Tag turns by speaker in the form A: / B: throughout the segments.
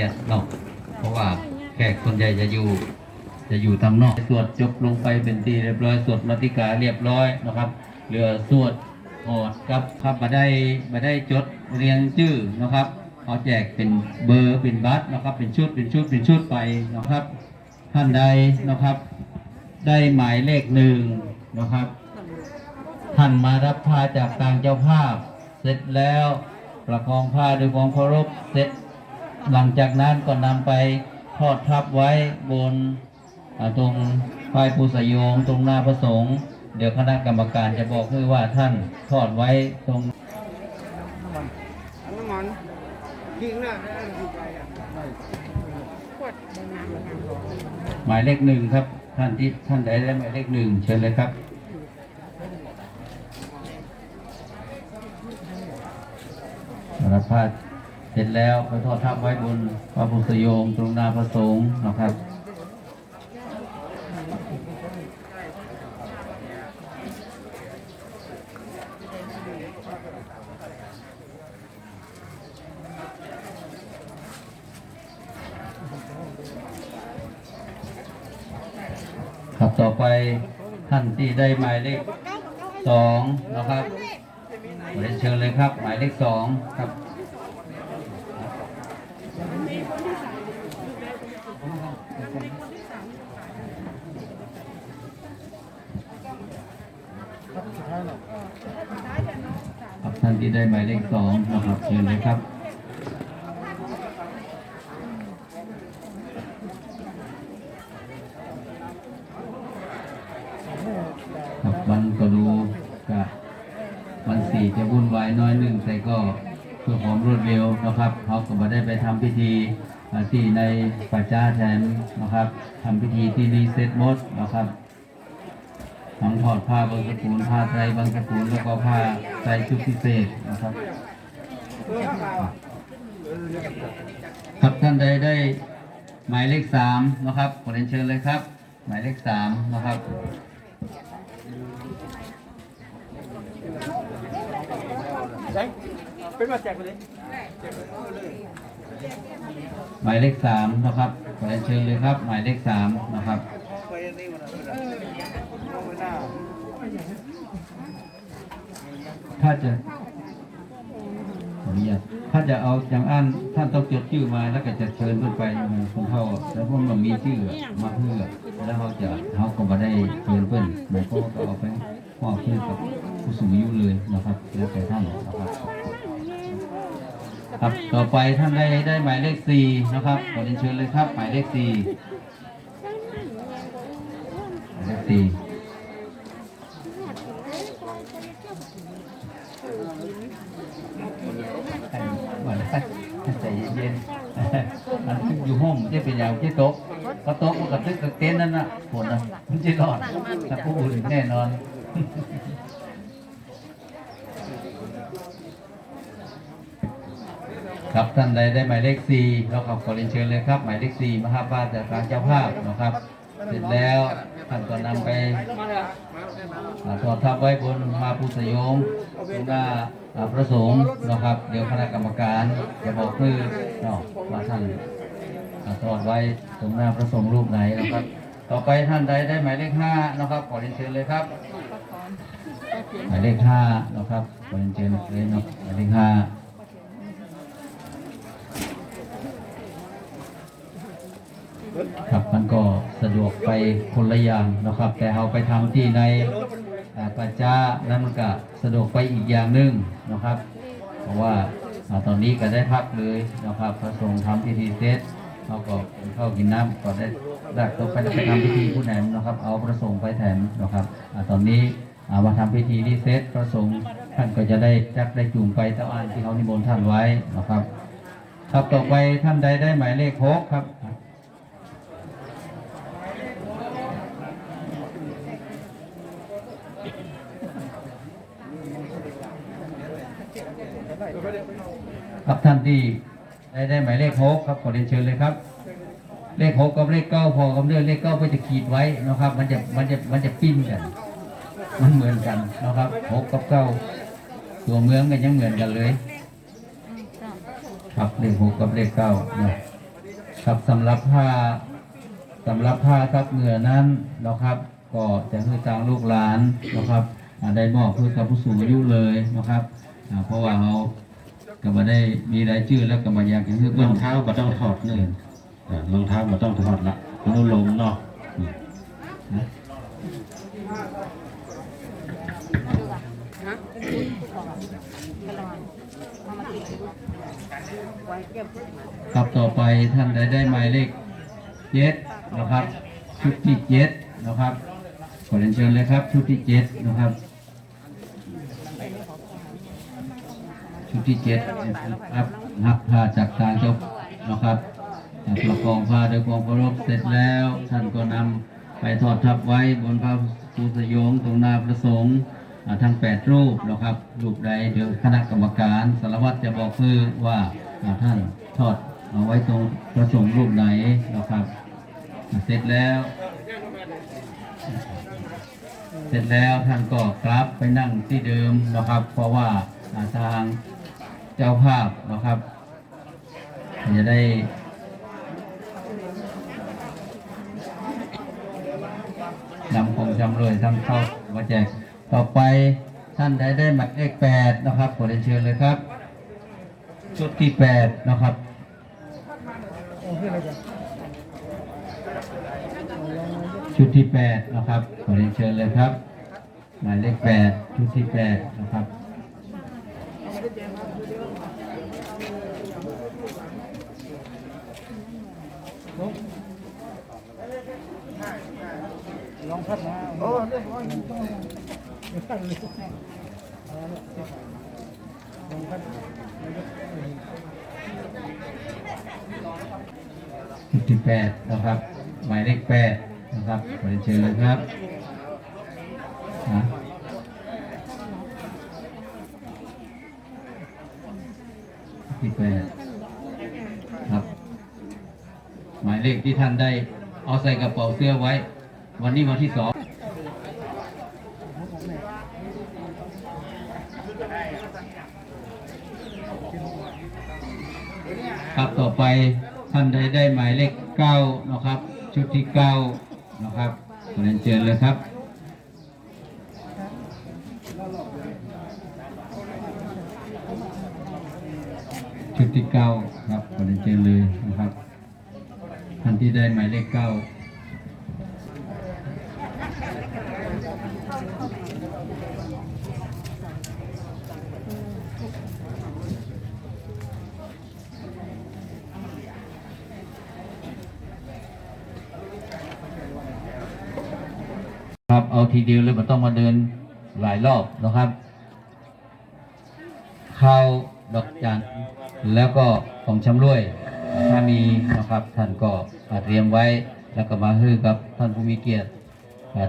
A: ยนเนาะเพราะว่าแขกส่วนใหญ่จะอยู่ จะอยู่ทางนอก สวดจบลงไปเป็นทีเรียบร้อย สวดมาติกาเรียบร้อยนะครับเหลือสวดออดครับครับมาได้มาได้จดเรียงชื่อนะครับเอาแจกเป็นเบอร์เป็นบัตรนะครับ เป็นชุดเป็นชุดเป็นชุดไปนะครับ ท่านใดนะครับ ได้หมายเลขหนึ่งนะครับ ท่านมารับผ้าจากทางเจ้าภาพ เสร็จแล้วประคองผ้าด้วยความเคารพเสร็จ หลังจากนั้นก็นำไปทอดทับไว้บนตรงป้ายปูสยงตรงหน้าพระสงฆ์เดี๋ยวคณะกรรมการจะบอกให้ว่าท่านทอดไว้ตรง
B: น้ำมันยิงหน้า
A: หมายเลขหนึ่งครับ ท่านที่ท่านใดได้หมายเลขหนึ่งเชิญเลยครับรับผ้าเส ร็จแล้วไปทอดทับไว้บนพระพุทธโยมตรงหน้าพระสงฆ์นะครับครับต่อไปท่านที่ได้หมายเลขสองนะครับเรียนเชิญเลยครับ หมายเลขสองครับ ครับ ที่ได้หมายเลขสองนะครับเชิญเลยครับครับวันก็ดูกับวันสี่จะวุ่นวายน้อยหนึ่งแต่ก็เพื่อความรวดเร็วนะครับเขาก็มาได้ไปทำพิธีที่ในป่าจ้าแทนนะครับทำพิธีที่รีเซ็ตมดนะครับ ทั้งถอดผ้าบางสกุลผ้าไตรบางสกุลแล้วก็ผ้าไตรชุดพิเศษนะครับครับท่านใดได้หมายเลขสามนะครับขอเรียนเชิญเลยครับ หมายเลขสามนะครับ
B: ใช่เป็นมาแจกไปเลย
A: หมายเลขสามนะครับขอเรียนเชิญเลยครับ หมายเลขสามนะครับ
B: ไปนี่มันเอาไปหน้า
A: ถ้าจะขออนุญาตถ้าจะเอาอย่างอันท่านต้องจดชื่อมาแล้วก็จะเชิญเพื่อนไปของเขาแล้วพวกมันมีชื่อมาเพื่อ แล้วเขาจะเขาก็มาได้เชิญเพื่อนหมายก็ก็เอาไปมอบชื่อกับผู้สูงอายุเลยนะครับ แล้วแต่ท่านนะครับครับต่อไปท่านได้ได้หมายเลขสี่นะครับขอเรียนเชิญเลยครับ หมายเลขสี่หมายเลขสี่ ย่างที่โต๊ะก็โต๊ะมันกับตึกกับเต็นท์นั่นน่ะผลนะมันจะรอดถ้าผู้อื่นแน่นอนครับท่านใดได้หมายเลขสี่เราขอขอเรียนเชิญเลยครับ หมายเลขสี่มหาบาทจากทางเจ้าภาพนะครับ เสร็จแล้วท่านก็นำไปอ่าถอดทับไว้บนมาพุทธยงตรงหน้าอ่าพระสงฆ์นะครับ เดี๋ยวคณะกรรมการจะบอกคือเนาะว่าท่าน อ่าถอดไว้ตรงหน้าพระสงฆ์รูปไหนนะครับ ต่อไปท่านใดได้หมายเลขห้านะครับ ขอเรียนเชิญเลยครับ หมายเลขห้านะครับ ขอเรียนเชิญเลยนะหมายเลขห้าครับมันก็สะดวกไปคนละอย่างนะครับ แต่เอาไปทำที่ในอ่าปัจจานั้นมันก็สะดวกไปอีกอย่างหนึ่งนะครับ เพราะว่าอ่าตอนนี้ก็ได้พักเลยนะครับพระสงฆ์ทำพิธีเสร็จ เขาก็กินข้าวกินน้ำก็ได้ได้ตัวไปไปทำพิธีผู้แหนมนะครับ เอาพระสงฆ์ไปแทนนะครับตอนนี้มาทำพิธีที่เสร็จพระสงฆ์ท่านก็จะได้จักได้จูงไปเต้าอ่านที่เขานิมนต์ท่านไว้นะครับ ครับต่อไปท่านใดได้หมายเลขหกครับครับท่านที่ ได้ได้หมายเลขหกครับขอเรียนเชิญเลยครับ เลขหกกับเลขเก้าพอกับเรื่องเลขเก้าก็จะขีดไว้นะครับ มันจะมันจะมันจะปิ้นกัน มันเหมือนกันนะครับหกกับเก้าตัวเมืองกันยังเหมือนกันเลย ครับเลขหกกับเลขเก้านะครับสำหรับผ้าสำหรับผ้าซับเหงื่อนั้นนะครับ ก็จะคือทางลูกหลานนะครับอ่าได้มอบเพื่อกับผู้สูงอายุเลยนะครับเพราะว่าเรา ก็มาได้มีรายชื่อแล้วก็มาอยากจะคือ
C: ร
A: เพื่อ
C: อนงเท้าบ่ต้องถอดเลยอ่ารองเท้าบ่ต้องถอดละมันลงเนาะอืม
A: ครับต่อไปท่านได้ได้หมายเลขเจ็ดนะครับ ชุดที่เจ็ดนะครับขอเรียนเชิญเลยครับ ชุดที่เจ็ดนะครับ ชุดที่เจ็ดครับนับผ้าจากทางเจ้านะครับประกองผ้าด้วยความเคารพเสร็จแล้ว ท่านก็นำไปทอดทับไว้บนพระภูสยงตรงหนาประสงค์อ่าทั้งแปดรูปนะครับ รูปใดเดี๋ยวคณะกรรมการสารวัตรจะบอกคือว่าท่านทอดเอาไว้ตรงประสงค์รูปไหนนะครับ เสร็จแล้ว เสร็จแล้วท่านก็กลับไปนั่งที่เดิมนะครับ เพราะว่าทาง เจ้าภาพนะครับจะได้นำของจำเลยทั้งเข้ามาแจกต่อไปท่านได้ได้หมายเลขแปดนะครับขอเรียนเชิญเลยครับ ชุดที่แปดนะครับชุดที่แปดนะครับขอเรียนเชิญเลยครับ หมายเลขแปดชุดที่แปดนะครับ
B: ลองพัดมาโอ้เรียบร้อยตั้งเลยลองพัด
A: ชุดแปดนะครับ หมายเลขแปดนะครับขอเชิญเลยครับนะที่แปดครับ ห มายเลขที่ท่านได้เอาใส่กระเป๋าเสื้อไว้ วันนี้วันที่สองครับต่อไปท่านได้ได้หมายเลขเก้านะครับ ชุดที่เก้านะครับเรียนเชิญเลยครับชุดที่เก้าครับเรียนเชิญเลยนะครับ ท่านที่ได้หมายเลขเก้าครับเอาทีเดียวเลยไม่ต้องมาเดินหลายรอบนะครับข้าวดอกจันแล้วก็ของชำร่วย ถ้ามีนะครับท่านก็เตรียมไว้แล้วก็มาฮือกับท่านผู้มีเกียรติ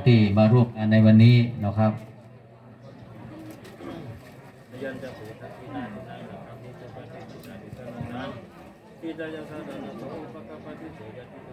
A: ที่มาร่วมงานในวันนี้นะครับ
D: Kita yang sadar, maka pasti sudah kita